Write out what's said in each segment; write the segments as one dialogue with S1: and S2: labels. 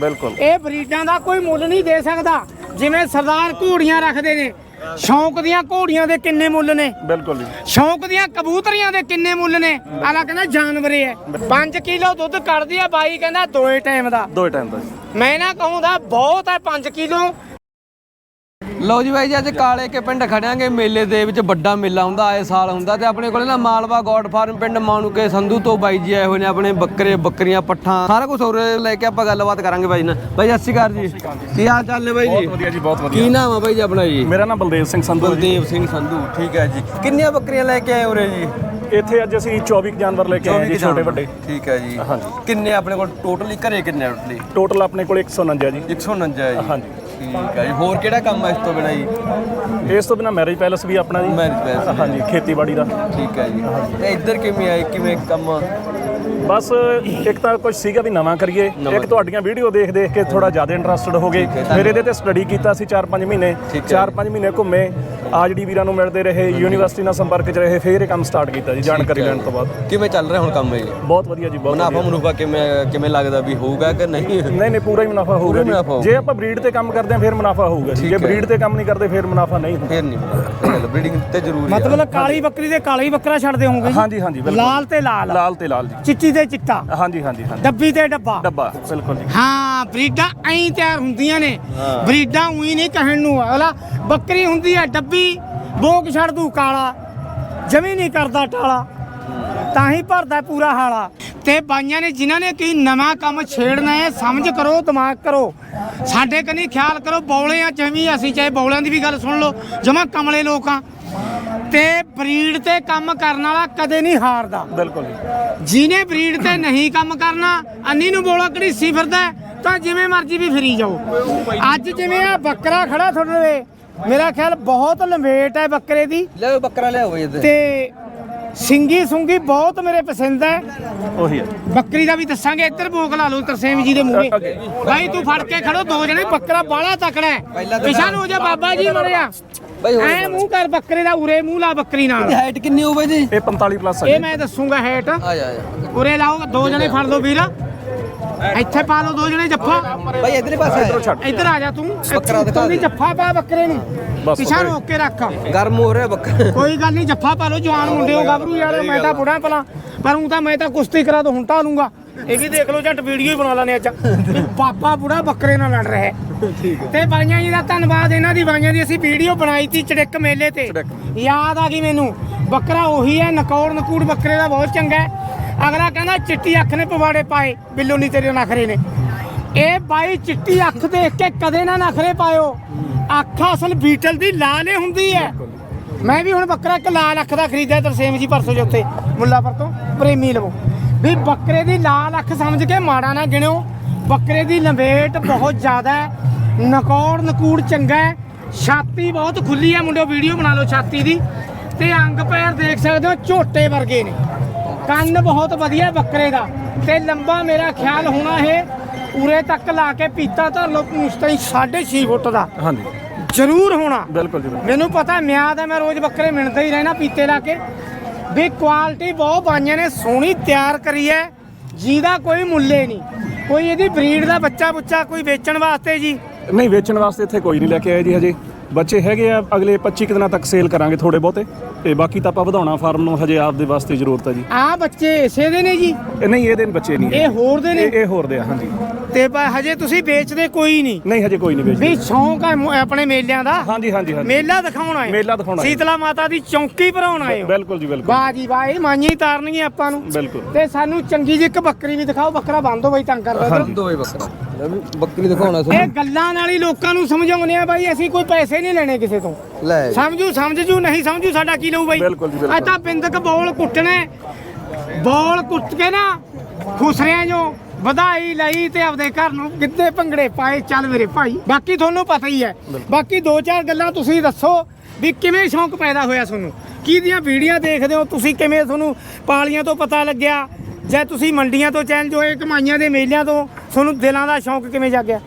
S1: ਬਿਲਕੁਲ।
S2: ਇਹ ਬਰੀਡਾਂ ਦਾ ਕੋਈ ਮੁੱਲ ਨਹੀਂ ਦੇ ਸਕਦਾ। ਜਿਵੇਂ ਸਰਦਾਰ ਘੋੜੀਆਂ ਰੱਖਦੇ ਨੇ। ਸ਼ੌਂਕ ਦੀਆਂ ਘੋੜੀਆਂ ਦੇ ਕਿੰਨੇ ਮੁੱਲ ਨੇ?
S1: ਬਿਲਕੁਲ ਜੀ।
S2: ਸ਼ੌਂਕ ਦੀਆਂ ਕਬੂਤਰੀਆਂ ਦੇ ਕਿੰਨੇ ਮੁੱਲ ਨੇ? ਆਲਾ ਕਹਿੰਦਾ ਜਾਨਵਰੇ ਐ 5 ਕਿਲੋ ਦੁੱਧ ਕੱਢਦੀ ਆ ਬਾਈ ਕਹਿੰਦਾ ਦੋਏ ਟਾਈਮ ਦਾ।
S1: ਦੋ ਟਾਈਮ ਦਾ।
S2: ਮੈਂ ਨਾ ਕਹੂੰਦਾ ਬਹੁਤ ਹੈ 5 ਕਿਲੋ।
S3: ਲਓ ਜੀ ਬਾਈ ਜੀ ਅੱਜ ਕਾਲੇ ਕੇ ਪਿੰਡ ਖੜਿਆਂਗੇ। ਮੇਲੇ ਦੇ ਵਿੱਚ ਵੱਡਾ ਮੇਲਾ ਹੁੰਦਾ ਆਏ ਸਾਲ ਹੁੰਦਾ ਤੇ ਆਪਣੇ ਕੋਲੇ ਨਾ ਮਾਲਵਾ ਗੋਡ ਫਾਰਮ ਪਿੰਡ ਮਾਨੂਕੇ ਸੰਧੂ ਤੋਂ ਬਾਈ ਜੀ ਆਏ ਹੋਏ ਨੇ ਆਪਣੇ ਬੱਕਰੇ ਬੱਕਰੀਆਂ ਪੱਠਾਂ ਸਾਰਾ ਕੁਝ ਹੋਰ ਲੈ ਕੇ ਆਪਾਂ ਗੱਲਬਾਤ ਕਰਾਂਗੇ ਬਾਈ ਨਾਲ। ਬਾਈ ਸਤਿ ਸ਼੍ਰੀ ਅਕਾਲ ਜੀ। ਕੀ ਹਾਲ ਚਾਲ ਨੇ ਬਾਈ
S1: ਬਹੁਤ
S3: ਜੀ
S1: ਵਧੀਆ ਜੀ ਬਹੁਤ
S3: ਕੀ
S1: ਵਧੀਆ
S3: ਨਾਮ ਆ ਬਾਈ ਜੀ ਆਪਣਾ ਜੀ?
S1: ਮੇਰਾ ਨਾਮ ਬਲਦੇਵ ਸਿੰਘ ਸੰਧੂ
S3: ਬਲਦੇਵ ਸਿੰਘ ਸੰਧੂ ਠੀਕ ਹੈ ਜੀ। ਕਿੰਨੀਆਂ ਬੱਕਰੀਆਂ ਲੈ ਕੇ ਆਏ ਹੋਰੇ ਜੀ?
S1: ਇੱਥੇ ਅੱਜ ਅਸੀਂ 24 ਕੁ ਜਾਨਵਰ ਲੈ ਕੇ ਆਏ ਜੀ ਛੋਟੇ ਵੱਡੇ।
S3: ਠੀਕ ਹੈ ਜੀ।
S1: ਹਾਂਜੀ।
S3: ਕਿੰਨੇ ਆਪਣੇ ਕੋਲ ਟੋਟਲੀ ਘਰੇ ਕਿੰਨੇ ਟੋਟਲੀ?
S1: ਟੋਟਲ ਆਪਣੇ ਕੋਲ 149 ਜੀ।
S3: 149 ਹੈ ਜੀ।
S1: ਹਾਂਜੀ।
S3: ਠੀਕ ਹੈ ਜੀ। ਹੋਰ ਕਿਹੜਾ ਕੰਮ ਹੈ ਇਸ ਤੋਂ ਬਿਨਾਂ ਜੀ?
S1: ਇਸ ਤੋਂ ਬਿਨਾ ਮੈਰਿਜ ਪੈਲਸ ਵੀ ਆਪਣਾ ਜੀ।
S3: Marriage palace।
S1: ਹਾਂਜੀ ਖੇਤੀਬਾੜੀ ਦਾ।
S3: ਠੀਕ ਹੈ ਜੀ। ਤੇ ਇੱਧਰ ਕਿਵੇਂ ਆਏ? ਕਿਵੇਂ ਕੰਮ
S1: ਬਸ ਇੱਕ ਤਾਂ ਕੁਝ ਸੀਗਾ ਵੀ ਨਵਾਂ ਕਰੀਏ ਇੱਕ ਤੁਹਾਡੀਆਂ ਵੀਡੀਓ ਦੇਖ ਦੇਖ ਕੇ ਥੋੜਾ ਜ਼ਿਆਦਾ ਇੰਟਰਸਟਡ ਹੋ ਗਏ। ਮੇਰੇ ਇਹਦੇ ਤੇ ਸਟੱਡੀ ਕੀਤਾ ਸੀ 4-5 ਮਹੀਨੇ
S3: ਠੀਕ ਹੈ।
S1: 4-5 ਮਹੀਨੇ ਘੁੰਮੇ ਆਜੜੀ ਵੀਰਾਂ ਨੂੰ ਮਿਲਦੇ ਰਹੇ ਯੂਨੀਵਰਸਿਟੀ ਨਾਲ ਸੰਪਰਕ 'ਚ ਰਹੇ ਫਿਰ ਇਹ ਕੰਮ ਸਟਾਰਟ ਕੀਤਾ ਜੀ ਜਾਣਕਾਰੀ ਲੈਣ ਤੋਂ ਬਾਅਦ।
S3: ਕਿਵੇਂ ਚੱਲ ਰਿਹਾ ਹੁਣ ਕੰਮ ਇਹ?
S1: ਬਹੁਤ ਵਧੀਆ ਜੀ ਬਹੁਤ
S3: ਮੁਨਾਫਾ। ਮੁਨਾਫਾ ਕਿਵੇਂ ਕਿਵੇਂ ਲੱਗਦਾ ਵੀ ਹੋਊਗਾ ਕਿ ਨਹੀਂ?
S1: ਨਹੀਂ ਨਹੀਂ ਪੂਰਾ ਹੀ ਮੁਨਾਫਾ ਹੋਊਗਾ ਜੀ। ਆਪਾਂ ਬਰੀਡ ਤੇ ਕੰਮ ਕਰਦੇ ਹਾਂ ਫਿਰ ਮੁਨਾਫਾ ਹੋਊਗਾ ਜੀ। ਬਰੀਡ ਤੇ ਕੰਮ ਨਹੀਂ ਕਰਦੇ ਫਿਰ ਮੁਨਾਫਾ ਨਹੀਂ
S3: ਫੇਰ ਨਹੀਂ ਚੱਲ ਬਰੀਡਿੰਗ ਤੇ ਜ਼ਰੂਰੀ ਆ।
S2: ਮਤਲਬ ਕਾਲੀ ਬੱਕਰੀ ਦੇ ਕਾਲਾ ਹੀ ਬੱਕਰਾ ਛੱਡਦੇ ਹੋਗੇ ਜੀ?
S1: ਹਾਂਜੀ ਹਾਂਜੀ ਬਿਲਕੁਲ।
S2: ਲਾਲ ਤੇ ਲਾਲ
S1: ਲਾਲ ਤੇ ਲਾਲ ਜੀ।
S2: ਚਿੱਟੀ ਤੇ ਚਿੱਟਾ?
S1: ਹਾਂਜੀ ਹਾਂਜੀ ਹਾਂਜੀ।
S2: ਡੱਬੀ ਤੇ ਡੱਬਾ?
S1: ਡੱਬਾ ਬਿਲਕੁਲ ਜੀ।
S2: ਹਾਂ ਬਰੀਡਾਂ ਐਂ ਤਿਆਰ ਹੁੰਦੀਆਂ ਨੇ।
S3: ਹਾਂ।
S2: ਬਰੀਡਾਂ ਉਹੀ ਨਹੀਂ ਕਹਿਣ ਨੂੰ। ਅਗਲਾ ਬੱਕਰੀ ਹੁੰਦੀ ਆ ਡੱਬੀ ਬੋਕ ਛੱਡ ਦੂ ਕਾਲਾ। ਜਮੀ ਨਹੀਂ ਕਰਦਾ ਟਾਲਾ। ਤਾਂ ਹੀ ਭਰਦਾ ਪੂਰਾ ਹਾਲਾ। ਤੇ ਬਾਈਆਂ ਨੇ ਜਿਨ੍ਹਾਂ ਨੇ ਕੀ ਨਵਾਂ ਕੰਮ ਛੇੜਨਾ ਹੈ ਸਮਝ ਕਰੋ ਦਿਮਾਗ ਕਰੋ। ਸਾਡੇ ਕਨੀ ਖਿਆਲ ਕਰੋ ਬੌਲੇ ਆ ਜਿਵੇਂ ਅਸੀਂ ਚਾਹੇ ਬੌਲਿਆਂ ਦੀ ਵੀ ਗੱਲ ਸੁਣ ਲਓ ਜਮਾ ਕਮਲੇ ਲੋਕਾਂ ਤੇ ਬਰੀਡ ਤੇ ਕੰਮ ਕਰਨ ਵਾਲਾ ਕਦੇ ਨਹੀਂ ਹਾਰਦਾ।
S1: ਬਿਲਕੁਲ
S2: ਜਿਹਨੇ ਬਰੀਡ ਤੇ ਨਹੀਂ ਕੰਮ ਕਰਨਾ ਅੰਨੀ ਨੂੰ ਬੋਲਾ ਘੜੀਸੀ ਫਿਰਦਾ ਹੈ, ਤਾਂ ਜਿਵੇਂ ਮਰਜ਼ੀ ਵੀ ਫਰੀ ਜਾਓ। ਅੱਜ ਜਿਵੇਂ ਆ ਬੱਕਰਾ ਖੜਾ ਤੁਹਾਡੇ ਮੇਰਾ ਖਿਆਲ ਬਹੁਤ ਲੰਬੇਟ ਹੈ ਬੱਕਰੇ ਦੀ।
S3: ਲੈ ਬੱਕਰਾ ਲਿਆਓ ਬਈ ਇੱਧਰ।
S2: ਤੇ ਸਿੰਗੀ ਸੁੰਗੀ ਬਹੁਤ ਮੇਰੇ ਪਸੰਦ ਹੈ।
S1: ਉਹੀ
S2: ਬੱਕਰੀ ਦਾ ਵੀ ਦੱਸਾਂਗੇ ਇੱਧਰ ਭੋਗ ਲਾ ਲਓ ਤਰਸੇਮ ਜੀ ਦੇ ਮੂਹਰੇ।
S1: ਅੱਗੇ।
S2: ਭਾਈ ਤੂੰ ਫੜ ਕੇ ਖੜੋ ਦੋ ਜਣੇ ਬੱਕਰਾ ਬਾਹਲਾ ਤਕੜਾ ਹੈ। ਪਿਛਾ ਨੂੰ ਹੋ ਜਾ ਬਾਬਾ ਜੀ
S3: ਬਈ ਹੋਰ
S2: ਐ ਮੂੰਹ ਕਰ ਬੱਕਰੇ ਦਾ ਉਰੇ ਮੂੰਹ ਲਾ ਬੱਕਰੀ ਨਾਲ।
S3: ਹਾਈਟ ਕਿੰਨੀ ਹੋ ਬਈ ਜੀ
S1: ਇਹ 45 ਪਲੱਸ ਹੈ
S2: ਇਹ। ਮੈਂ ਦੱਸੂਗਾ ਹੈਟ
S3: ਆ ਜਾ ਆ ਜਾ।
S2: ਉਰੇ ਲਾਓ ਦੋ ਜਣੇ ਫੜ ਲਓ ਵੀਰ। ਇੱਥੇ ਪਾ ਲਓ ਦੋ ਜਣੇ ਜੱਫਾ।
S3: ਬਈ ਇੱਧਰਲੇ ਪਾਸੇ
S1: ਇੱਧਰੋਂ
S3: ਆ।
S2: ਇੱਧਰ ਆ ਜਾ ਤੂੰ।
S3: ਬੱਕਰਾ ਦਿਖਾ
S2: ਤੂੰ ਵੀ
S3: ਦੇ।
S2: ਜੱਫਾ ਪਾ ਬੱਕਰੇ ਨੂੰ।
S1: ਬਸ
S2: ਪਿਛਾ। ਰੋਕ ਕੇ ਰੱਖ।
S3: ਗਰਮ ਹੋ ਰਿਹਾ ਬੱਕਰਾ।
S2: ਕੋਈ ਗੱਲ ਨਹੀਂ ਜੱਫਾ ਪਾ ਲਓ ਜਵਾਨ ਮੁੰਡੇ ਹੋ ਗੱਭਰੂ ਯਾਰ ਮੈਂ ਤਾਂ ਬੁੜਾ ਭਲਾ। ਪਰ ਉਹ ਤਾਂ ਮੈਂ ਤਾਂ ਕੁਸ਼ਤੀ ਕਰਾ ਦੋ ਹੁਣ ਲੂੰਗਾ ਇਹ ਵੀ ਦੇਖ ਲਓ ਝੱਟ ਵੀਡੀਓ ਹੀ ਬਣਾ ਲੈਣੇ ਅੱਜ। ਪਾਪਾ ਬੁੜਾ ਬੱਕਰੇ ਨਾਲ ਲੜ ਰਿਹਾ ਹੈ। ਤੇ ਬਾਈਆਂ ਜੀ ਦਾ ਧੰਨਵਾਦ ਇਹਨਾਂ ਦੀ ਬਾਈਆਂ ਦੀ ਅਸੀਂ ਵੀਡੀਓ ਬਣਾਈ ਤੀ ਚੜਿੱਕ ਮੇਲੇ ਤੇ। ਯਾਦ ਆ ਗਈ ਮੈਨੂੰ। ਬੱਕਰਾ ਉਹੀ ਹੈ ਨਕੌੜ ਨਕੂੜ ਬੱਕਰੇ ਦਾ ਬਹੁਤ ਚੰਗਾ ਹੈ। ਅਗਲਾ ਕਹਿੰਦਾ ਚਿੱਟੀ ਅੱਖ ਨੇ ਪਵਾੜੇ ਪਾਏ ਬਿੱਲੋ ਨਹੀਂ ਤੇਰੇ ਨਖਰੇ ਨੇ। ਇਹ ਬਾਈ ਚਿੱਟੀ ਅੱਖ ਦੇਖ ਕੇ ਕਦੇ ਨਾ ਨਖਰੇ ਪਾਇਓ। ਅੱਖ ਅਸਲ ਬੀਟਲ ਦੀ ਲਾਲ ਹੀ ਹੁੰਦੀ ਹੈ। ਮੈਂ ਵੀ ਹੁਣ ਬੱਕਰਾ ਇੱਕ ਲਾਲ ਅੱਖ ਦਾ ਖਰੀਦਿਆ, ਤਰਸੇਮ ਜੀ ਪਰਸੋਂ ਜੋ ਉੱਥੇ ਮੁੱਲਾਪੁਰ ਤੋਂ, ਪ੍ਰੇਮੀ ਲਵੋ। ਵੀ ਬੱਕਰੇ ਦੀ ਲਾਲ ਅੱਖ ਸਮਝ ਕੇ ਮਾੜਾ ਨਾ ਗਿਣਿਓ। ਬੱਕਰੇ ਦੀ ਲੰਬੇਟ ਬਹੁਤ ਜ਼ਿਆਦਾ ਹੈ। ਨਕੌੜ, ਨਕੂੜ ਚੰਗਾ ਹੈ। ਛਾਤੀ ਬਹੁਤ ਖੁੱਲੀ ਹੈ ਮੁੰਡਿਓ, ਵੀਡੀਓ ਬਣਾ ਲਓ ਛਾਤੀ ਦੀ। ਤੇ ਅੰਗ ਪੈਰ ਦੇਖ ਸਕਦੇ ਹੋ, ਝੋਟੇ ਵਰਗੇ ਨੇ। ਕੰਨ ਬਹੁਤ ਵਧੀਆ ਬੱਕਰੇ ਦਾ। ਤੇ ਲੰਬਾ ਮੇਰਾ ਖਿਆਲ ਹੋਣਾ ਇਹ ਉਰੇ ਤੱਕ ਲਾ ਕੇ ਪੀਤਾ ਤਾਂ ਲੋਕ ਮੁਸਤਾਈ 6.5 ਫੁੱਟ ਦਾ।
S1: ਹਾਂਜੀ।
S2: ਜ਼ਰੂਰ ਹੋਣਾ।
S1: ਬਿਲਕੁਲ ਜੀ ਬਿਲਕੁਲ।
S2: ਮੈਨੂੰ ਪਤਾ ਮਿਆਦ ਹੈ ਮੈਂ ਰੋਜ਼ ਬੱਕਰੇ ਮਿਣਦਾ ਹੀ ਰਹਿਣਾ ਪੀਤੇ ਲਾ ਕੇ। ਵੀ ਕੁਆਲਿਟੀ ਬਹੁਤ ਬਾਈਆਂ ਨੇ ਸੋਹਣੀ ਤਿਆਰ ਕਰੀ ਹੈ ਜਿਹਦਾ ਕੋਈ ਮੁੱਲੇ ਨਹੀਂ। ਕੋਈ ਇਹਦੀ ਬਰੀਡ ਦਾ ਬੱਚਾ ਬੁੱਚਾ ਕੋਈ ਵੇਚਣ ਵਾਸਤੇ ਜੀ?
S1: ਨਹੀਂ ਵੇਚਣ ਵਾਸਤੇ ਇੱਥੇ ਕੋਈ ਨਹੀਂ ਲੈ ਕੇ ਆਏ ਜੀ ਹਜੇ। ਬੱਚੇ ਹੈਗੇ ਆ ਅਗਲੇ 25 ਕੁ ਦਿਨਾਂ ਤੱਕ ਸੇਲ ਕਰਾਂਗੇ ਥੋੜੇ ਬਹੁਤੇ। ਤੇ ਬਾਕੀ ਤਾਂ ਆਪਾਂ ਵਧਾਉਣਾ ਫਾਰਮ ਨੂੰ ਹਜੇ ਆਪਦੇ ਵਾਸਤੇ ਜ਼ਰੂਰਤ ਹੈ ਜੀ।
S2: ਆਹ ਬੱਚੇ ਇਸੇ ਦੇ ਨੇ ਜੀ?
S1: ਇਹ ਨਹੀਂ ਇਹਦੇ ਬੱਚੇ ਨਹੀਂ
S2: ਇਹ ਹੋਰ ਦੇ ਨੇ?
S1: ਇਹ ਇਹ ਹੋਰ ਦੇ ਆ ਹਾਂਜੀ।
S2: ਤੇ ਪਰ ਹਜੇ ਤੁਸੀਂ ਵੇਚਦੇ ਕੋਈ ਨਹੀਂ।
S1: ਨਹੀਂ ਹਜੇ ਕੋਈ ਨਹੀਂ ਵੇਚਦੇ।
S2: ਵੀ ਸ਼ੌਂਕ ਹੈ ਮ- ਆਪਣੇ ਮੇਲਿਆਂ ਦਾ?
S1: ਹਾਂਜੀ ਹਾਂਜੀ ਹਾਂਜੀ।
S2: ਮੇਲਾ ਦਿਖਾਉਣ ਆਏ ਹੋ।
S1: ਮੇਲਾ ਦਿਖਾਉਣ ਆਏ। ਹੋ।
S2: ਸੀਤਲਾ ਮਾਤਾ ਦੀ ਚੌਂਕੀ ਭਰਾਉਣ ਆਏ ਹੋ?
S1: ਬਿਲਕੁਲ ਜੀ ਬਿਲਕੁਲ।
S2: ਵਾਹ ਜੀ ਵਾਹ ਇਹ ਮਾਈਆਂ ਹੀ ਤਾਰਨਗੀਆਂ ਆਪਾਂ ਨੂੰ।
S1: ਬਿਲਕੁਲ।
S2: ਤੇ ਸਾਨੂੰ ਚੰਗੀ ਜਿਹੀ ਇੱਕ ਬੱਕਰੀ ਵੀ ਦਿਖਾਓ। ਬੱਕਰਾ ਬੰਦ ਹੋ ਬਈ ਤੰਗ ਕਰਦਾ।
S1: ਹਾਂਜੀ।
S3: ਦੋਏ ਬੱਕਰਾ। ਲੈ ਵੀ ਬੱਕਰੀ ਦਿਖਾਉਣਾ
S2: ਇਹ
S3: ਤੁਹਾਨੂੰ।
S2: ਗੱਲਾਂ ਨਾਲ ਹੀ ਲੋਕਾਂ ਨੂੰ ਸਮਝਾਉਂਦੇ ਆ ਬਾਈ ਅਸੀਂ ਕੋਈ ਪੈਸੇ ਨਹੀਂ ਲੈਣੇ ਕਿਸੇ ਤੋਂ।
S3: ਲੈ।
S2: ਸਮਝੂ ਸਮਝ ਜੂ ਨਹੀਂ ਸਮਝੂ ਸਾਡਾ ਕੀ ਲਊ ਬਾਈ?
S1: ਬਿਲਕੁਲ ਜੀ, ਬਿਲਕੁਲ।
S2: ਅੱਜ ਤਾਂ ਬਿੰਦਕ ਬੋਲ ਕੁੱਟਣੇ। ਬੋਲ ਕੁੱਟ ਕੇ ਨਾ ਖੁਸਰਿਆਂ ਜੋ ਵਧਾਈ ਲਈ ਤੇ ਆਪਦੇ ਘਰ ਨੂੰ ਗਿੱਧੇ ਭੰਗੜੇ ਪਾਏ। ਚੱਲ ਮੇਰੇ ਭਾਈ ਬਾਕੀ ਤੁਹਾਨੂੰ ਪਤਾ ਹੀ ਹੈ। ਬਾਕੀ ਦੋ ਚਾਰ ਗੱਲਾਂ ਤੁਸੀਂ ਦੱਸੋ ਵੀ ਕਿਵੇਂ ਸ਼ੌਂਕ ਪੈਦਾ ਹੋਇਆ ਤੁਹਾਨੂੰ? ਕਿਹਦੀਆਂ ਵੀਡੀਓ ਦੇਖਦੇ ਹੋ ਤੁਸੀਂ? ਕਿਵੇਂ ਤੁਹਾਨੂੰ ਪਾਲੀਆਂ ਤੋਂ ਪਤਾ ਲੱਗਿਆ? ਜਾਂ ਤੁਸੀਂ ਮੰਡੀਆਂ ਤੋਂ ਚੈਨਲ ਜੋ ਇਹ ਕਮਾਈਆਂ ਦੇ ਮੇਲਿਆਂ ਤੋਂ ਤੁਹਾਨੂੰ ਦਿਲਾਂ ਦਾ ਸ਼ੌਂਕ ਕਿਵੇਂ ਜਾਗਿਆ?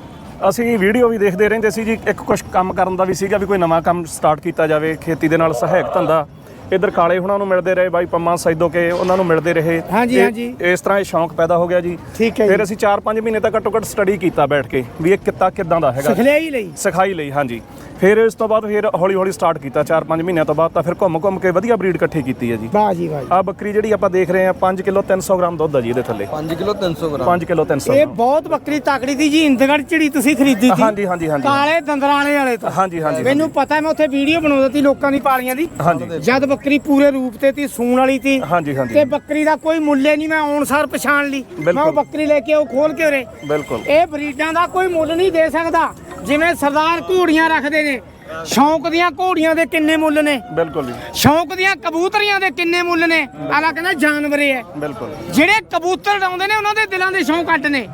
S1: ਅਸੀਂ ਵੀਡੀਓ ਵੀ ਦੇਖਦੇ ਰਹਿੰਦੇ ਸੀ ਜੀ। ਇੱਕ ਕੁਝ ਕੰਮ ਕਰਨ ਦਾ ਵੀ ਸੀਗਾ ਵੀ ਕੋਈ ਨਵਾਂ ਕੰਮ ਸਟਾਰਟ ਕੀਤਾ ਜਾਵੇ ਖੇਤੀ ਦੇ ਨਾਲ ਸਹਾਇਕ ਧੰਦਾ। ਇੱਧਰ ਕਾਲੇ ਹੁਣਾਂ ਨੂੰ ਮਿਲਦੇ ਰਹੇ ਬਾਈ ਪੰਮਾ ਸੈਦੋ ਕੇ ਉਹਨਾਂ ਨੂੰ ਮਿਲਦੇ ਰਹੇ।
S2: ਹਾਂਜੀ,
S1: ਇਹ-
S2: ਹਾਂਜੀ।
S1: ਇਸ ਤਰ੍ਹਾਂ ਇਹ ਸ਼ੌਂਕ ਪੈਦਾ ਹੋ ਗਿਆ ਜੀ।
S2: ਠੀਕ ਹੈ ਜੀ।
S1: ਫਿਰ ਅਸੀਂ 4-5 ਮਹੀਨੇ ਤੱਕ ਘੱਟੋ ਘੱਟ ਸਟੱਡੀ ਕੀਤਾ ਬੈਠ ਕੇ ਵੀ ਇਹ ਕਿੱਤਾ ਕਿੱਦਾਂ ਦਾ ਹੈਗਾ।
S2: ਸਿਖਲਿਆ ਹੀ ਲਈ।
S1: ਸਿਖਾਈ ਲਈ ਹਾਂਜੀ। ਫਿਰ ਇਸ ਤੋਂ ਬਾਅਦ ਫਿਰ ਹੌਲੀ ਹੌਲੀ ਸਟਾਰਟ ਕੀਤਾ 4-5 ਮਹੀਨਿਆਂ ਤੋਂ ਬਾਅਦ ਤਾਂ ਫਿਰ ਘੁੰਮ ਘੁੰਮ ਕੇ ਵਧੀਆ ਬਰੀਡ ਇਕੱਠੀ ਕੀਤੀ ਹੈ ਜੀ।
S2: ਵਾਹ ਜੀ ਵਾਹ ਜੀ।
S1: ਆ ਬੱਕਰੀ ਜਿਹੜੀ ਆਪਾਂ ਦੇਖ ਰਹੇ ਹਾਂ 5 ਕਿਲੋ 300 ਗ੍ਰਾਮ ਦੁੱਧ ਆ ਜੀ ਇਹਦੇ ਥੱਲੇ।
S3: 5 ਕਿਲੋ 300 ਗ੍ਰਾਮ।
S1: 5 ਕਿਲੋ 300
S2: ਇਹ ਬਹੁਤ ਬੱਕਰੀ ਤਕੜੀ ਦੀ ਜੀ ਇੰਦਗੜ ਚਿੜੀ ਤੁਸੀਂ ਖਰੀਦੀ ਸੀ।
S1: ਹਾਂਜੀ ਹਾਂਜੀ ਹਾਂਜੀ।
S2: ਕਾਲੇ ਦੰਦਰਾਲੇ ਵਾਲੇ ਤੋਂ।
S1: ਹਾਂਜੀ ਹਾਂਜੀ
S2: ਮੈਨੂੰ ਪਤਾ ਮੈਂ ਉੱਥੇ ਵੀਡੀਓ ਬਣਾਉਂਦਾ ਸੀ ਲੋਕਾਂ ਦੀ ਪਾਲੀਆਂ ਦੀ।
S1: ਹਾਂਜੀ।
S2: ਜਦ ਬੱਕਰੀ ਪੂਰੇ ਰੂਪ ਤੇ ਤੀ ਸੂਣ ਵਾਲੀ ਤੀ
S1: ਹਾਂਜੀ ਹਾਂਜੀ।
S2: ਤੇ ਬੱਕਰੀ ਦਾ ਕੋਈ ਮੁੱਲ ਹੀ ਨਹੀਂ ਮੈਂ ਆਉਣਸਾਰ ਪਛਾਣ ਲਈ। ਮੈਂ ਉਹ
S1: ਬਿਲਕੁਲ।
S2: ਬੱਕਰੀ ਲੈ ਕੇ ਉਹ ਖੋਲ ਕੇ ਉਰੇ।
S1: ਬਿਲਕੁਲ।
S2: ਇਹ ਬਰੀਡਾਂ ਦਾ ਕੋਈ ਮੁੱਲ ਨਹੀਂ ਦੇ ਸਕਦਾ। ਜਿਵੇਂ ਸਰਦਾਰ ਘੋੜੀਆਂ ਰੱਖਦੇ ਨੇ ਸ਼ੌਂਕ ਦੀਆਂ ਘੋੜੀਆਂ ਦੇ ਕਿੰਨੇ ਮੁੱਲ ਨੇ?
S1: ਬਿਲਕੁਲ ਜੀ।
S2: ਸ਼ੌਂਕ ਦੀਆਂ ਕਬੂਤਰੀਆਂ ਦੇ ਕਿੰਨੇ ਮੁੱਲ ਨੇ? ਆਲਾ ਕਹਿੰਦਾ ਜਾਨਵਰੇ ਐ।
S1: ਬਿਲਕੁਲ।
S2: ਜਿਹੜੇ ਕਬੂਤਰ ਉਡਾਉਂਦੇ ਨੇ ਉਹਨਾਂ ਦੇ ਦਿਲਾਂ ਦੇ ਸ਼ੌਂਕ ਅੱਡ ਨੇ।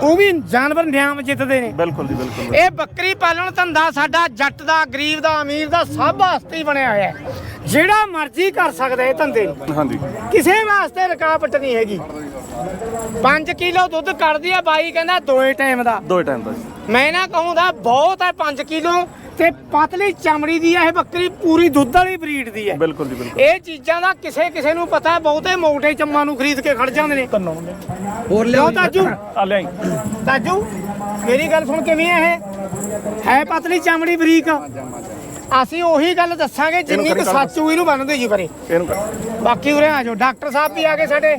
S2: ਉਹ ਵੀ ਜਾਨਵਰ ਨਿਆਮ ਜਿੱਤਦੇ ਨੇ।
S1: ਬਿਲਕੁਲ ਜੀ ਬਿਲਕੁਲ।
S2: ਇਹ ਬੱਕਰੀ ਪਾਲਣ ਧੰਦਾ ਸਾਡਾ ਜੱਟ ਦਾ ਗਰੀਬ ਦਾ ਅਮੀਰ ਦਾ ਸਭ ਵਾਸਤੇ ਹੀ ਬਣਿਆ ਹੋਇਆ ਹੈ ਜਿਹੜਾ ਮਰਜ਼ੀ ਕਰ ਸਕਦਾ ਇਹ ਧੰਦੇ ਨੂੰ।
S1: ਹਾਂਜੀ।
S2: ਕਿਸੇ ਵਾਸਤੇ ਰੁਕਾਵਟ ਨਹੀਂ ਹੈਗੀ। 5 ਕਿਲੋ ਦੁੱਧ ਕੱਢਦੀ ਆ ਬਾਈ ਕਹਿੰਦਾ ਦੋਏ ਟਾਈਮ ਦਾ।
S1: ਦੋ ਟਾਈਮ ਦਾ ਜੀ।
S2: ਮੈਂ ਨਾ ਕਹੂੰਦਾ ਬਹੁਤ ਹੈ 5 ਕਿਲੋ ਤੇ ਪਤਲੀ ਚਮੜੀ ਦੀ ਆ ਇਹ ਬੱਕਰੀ ਪੂਰੀ ਦੁੱਧ ਵਾਲੀ ਬਰੀਡ ਦੀ ਹੈ
S1: ਬਿਲਕੁਲ ਜੀ ਬਿਲਕੁਲ।
S2: ਇਹ ਚੀਜ਼ਾਂ ਦਾ ਕਿਸੇ ਕਿਸੇ ਨੂੰ ਪਤਾ ਹੈ, ਬਹੁਤੇ ਮੋਟੇ ਚੰਮਾਂ ਨੂੰ ਖਰੀਦ ਕੇ ਖੜ ਜਾਂਦੇ ਨੇ।
S3: ਹੋਰ
S2: ਕਿਉਂ ਤਾਜੂ।
S1: ਆ ਲਿਆਈ।
S2: ਤਾਜੂ ਮੇਰੀ ਗੱਲ ਸੁਣ ਕਿਵੇਂ ਹੈ ਇਹ? ਹੈ ਪਤਲੀ ਚਮੜੀ ਬਰੀਕ। ਅਸੀਂ ਉਹੀ ਗੱਲ ਦੱਸਾਂਗੇ ਜਿੰਨੀ ਕੁ ਸੱਚ ਹੋਈ ਨੂੰ ਬਣਦੇ ਜੀ ਪਰੇ
S1: ਇਹਨੂੰ ਕਰ
S2: ਬਾਕੀ ਉਰੇ ਆ ਜਾਓ ਡਾਕਟਰ ਸਾਹਿਬ ਵੀ ਆ ਗਏ ਸਾਡੇ।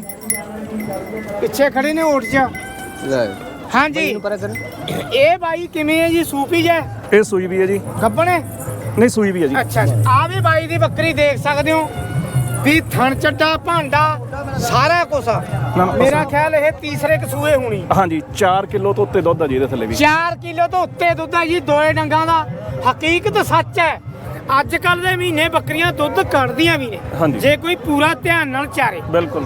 S2: ਪਿੱਛੇ ਖੜੇ ਨੇ ਓਟ 'ਚ।
S3: ਲੈ।
S2: ਹਾਂਜੀ। ਇਹ ਬਾਈ ਕਿਵੇਂ ਹੈ ਜੀ? ਸੂਪੀ ਜੈ
S1: ਇਹ ਸੂਈ ਵੀ ਹੈ ਜੀ।
S2: ਗੱਬਣ ਹੈ?
S1: ਨਹੀਂ ਸੂਈ ਵੀ ਹੈ ਜੀ।
S2: ਅੱਛਾ ਆ ਵੀ ਬਾਈ ਦੀ ਬੱਕਰੀ ਦੇਖ ਸਕਦੇ ਹੋ। ਵੀ ਥਣ ਚੱਡਾ ਭਾਂਡਾ ਸਾਰਾ ਕੁਝ ਮੇਰਾ ਖਿਆਲ ਇਹ ਤੀਸਰੇ ਕਸੂਏ ਹੋਣੀ।
S1: ਹਾਂਜੀ 4 ਕਿਲੋ ਤੋਂ ਉੱਤੇ ਦੁੱਧ ਆ ਜੀ ਇਹਦੇ ਥੱਲੇ ਵੀ।
S2: 4 ਕਿਲੋ ਤੋਂ ਉੱਤੇ ਦੁੱਧ ਹੈ ਜੀ ਦੋਏ ਡੰਗਾਂ ਦਾ। ਹਕੀਕਤ ਸੱਚ ਹੈ ਅੱਜ ਕੱਲ ਦੇ ਮਹੀਨੇ ਬੱਕਰੀਆਂ ਦੁੱਧ ਕੱਢਦੀਆਂ ਵੀ ਨੇ। ਜੇ ਕੋਈ ਪੂਰਾ ਧਿਆਨ ਨਾਲ ਚਾਰੇ।
S1: ਬਿਲਕੁਲ।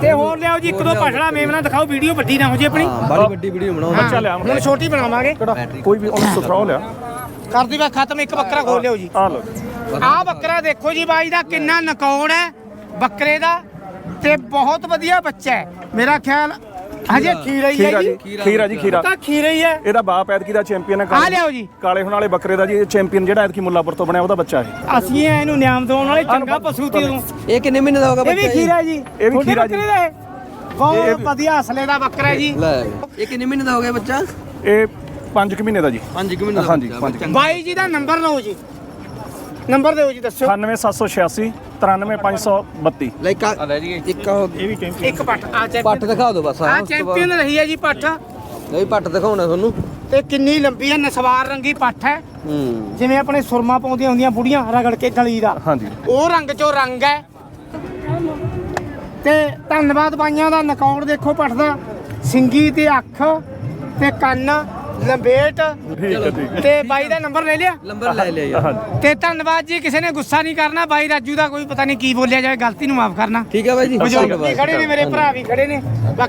S2: ਤੇ ਹੋਰ ਲਿਆਓ ਜੀ ਇੱਕ ਦੋ ਪਛੜਾ ਮੇਮਣਾ ਦਿਖਾਓ ਵੀਡੀਓ ਵੱਡੀ ਨਾ ਹੋ ਜੀ ਆਪਣੀ।
S3: ਹਾਂ ਬੜੀ ਵੱਡੀ ਵੀਡੀਓ ਬਣਾਓ।
S1: ਬੱਚਾ ਲਿਆ
S2: ਹੁਣ ਛੋਟੀ ਬਣਾਵਾਂਗੇ।
S1: ਕੋਈ ਵੀ ਉਹਨੂੰ ਸੁਥਰਾ ਹੋ ਲਿਆ
S2: ਕਰਦੀ ਵਾ ਖਤਮ ਇੱਕ ਬੱਕਰਾ ਖੋਲ ਲਿਓ ਜੀ।
S1: ਆ ਲਓ।
S2: ਆਹ ਬੱਕਰਾ ਦੇਖੋ ਜੀ ਬਾਈ ਦਾ ਕਿੰਨਾ ਨਕੌੜ ਹੈ ਬੱਕਰੇ ਦਾ ਤੇ ਬਹੁਤ ਵਧੀਆ ਬੱਚਾ ਹੈ। ਮੇਰਾ ਖਿਆਲ ਹਜੇ ਖੀਰਾ। ਹੀ ਹੈ
S1: ਖੀਰਾ
S2: ਜੀ।
S1: ਜੀ ਖੀਰਾ ਜੀ ਖੀਰਾ।
S2: ਤਾਂ ਖੀਰਾ ਹੀ ਹੈ।
S1: ਇਹਦਾ ਬਾਪ ਐਤਕੀ ਦਾ ਚੈਂਪੀਅਨ ਹੈ
S2: ਆ ਲਿਆਓ ਜੀ।
S1: ਕਾਲੇ ਹੁਣ ਵਾਲੇ ਬੱਕਰੇ ਦਾ ਜੀ ਚੈਂਪੀਅਨ ਜਿਹੜਾ ਐਤਕੀ ਮੁੱਲਾਪੁਰ ਤੋਂ ਬਣਿਆ ਉਹਦਾ ਬੱਚਾ ਹੈ
S2: ਅਸੀਂ ਇਹਨੂੰ ਨਿਆਮ ਦੇਣ ਵਾਲੇ ਚੰਗਾ ਪਸ਼ੂ ਤੀ ਨੂੰ
S3: ਇਹ ਕਿੰਨੇ ਮਹੀਨੇ ਦਾ ਹੋਗਾ
S2: ਇਹ ਵੀ ਖੀਰਾ ਜੀ।
S1: ਇਹ ਵੀ ਖੀਰਾ ਜੀ।
S2: ਬੱਕਰੇ ਦਾ ਇਹ? ਬਹੁਤ ਵਧੀਆ ਅਸਲੇ ਦਾ ਬੱਕਰਾ ਹੈ ਜੀ।
S3: ਲੈ ਇਹ ਕਿੰਨੇ ਮਹੀਨੇ ਦਾ ਹੋ ਗਿਆ ਬੱਚਾ?
S1: ਇਹ 5 ਮਹੀਨੇ ਦਾ ਜੀ।
S3: 5 ਮਹੀਨੇ ਦਾ
S1: ਹਾਂਜੀ,
S3: ਬੱਚਾ,
S1: ਪੰਜ।
S2: ਬਾਈ ਜੀ ਦਾ ਨੰਬਰ ਲਓ ਜੀ। ਨੰਬਰ ਦਿਓ ਜੀ ਦੱਸਿਓ।
S1: 98786 93532
S3: ਲੈ ਇੱਕ ਆ- ਇੱਕ ਉਹ
S1: ਇਹ ਵੀ ਚੈਂਪੀਅਨ
S2: ਇੱਕ ਪੱਟ ਆ
S3: ਪੱਟ
S2: ਚੈਂਪੀਅਨ
S3: ਦਿਖਾ ਦਿਓ ਬਸ
S2: ਆ
S3: ਹਾਂ ਉਸ ਤੋਂ
S2: ਚੈਂਪੀਅਨ
S3: ਬਾਅਦ
S2: ਰਹੀ ਹੈ ਜੀ ਪੱਟ।
S3: ਨਹੀਂ ਪੱਟ ਦਿਖਾਉਣਾ ਤੁਹਾਨੂੰ।
S2: ਤੇ ਕਿੰਨੀ ਲੰਬੀ ਹੈ ਨਸਵਾਰ ਰੰਗੀ ਪੱਟ ਹੈ।
S3: ਹੂੰ।
S2: ਜਿਵੇਂ ਆਪਣੇ ਸੁਰਮਾ ਪਾਉਂਦੀਆਂ ਹੁੰਦੀਆਂ ਬੁੜੀਆਂ ਰਗੜ ਕੇ ਗਲੀ ਦਾ।
S1: ਹਾਂਜੀ।
S2: ਉਹ ਰੰਗ ਚੋਂ ਰੰਗ ਹੈ। ਤੇ ਧੰਨਵਾਦ ਬਾਈਆਂ ਦਾ ਨਕੌੜ ਦੇਖੋ ਪੱਟਦਾ ਸਿੰਗੀ ਤੇ ਅੱਖ ਤੇ ਕੰਨ। ਲੰਬੇਟ
S1: ਠੀਕ ਹੈ ਠੀਕ ਹੈ।
S2: ਤੇ ਬਾਈ ਦਾ ਨੰਬਰ ਲੈ ਲਿਆ?
S3: ਨੰਬਰ ਲੈ ਲਿਆ ਯਾਰ
S2: ਤੇ ਧੰਨਵਾਦ ਜੀ ਕਿਸੇ ਨੇ ਗੁੱਸਾ ਨਹੀਂ ਕਰਨਾ ਬਾਈ ਰਾਜੂ ਦਾ ਕੋਈ ਪਤਾ ਨਹੀਂ ਕੀ ਬੋਲਿਆ ਜਾਵੇ ਗਲਤੀ ਨੂੰ ਮਾਫ ਕਰਨਾ।
S3: ਠੀਕ ਹੈ ਬਾਈ ਜੀ
S2: ਬਜ਼ੁਰਗ ਵੀ ਖੜੇ ਨੇ ਮੇਰੇ ਭਰਾ ਵੀ ਖੜੇ ਨੇ। ਬਾਕੀ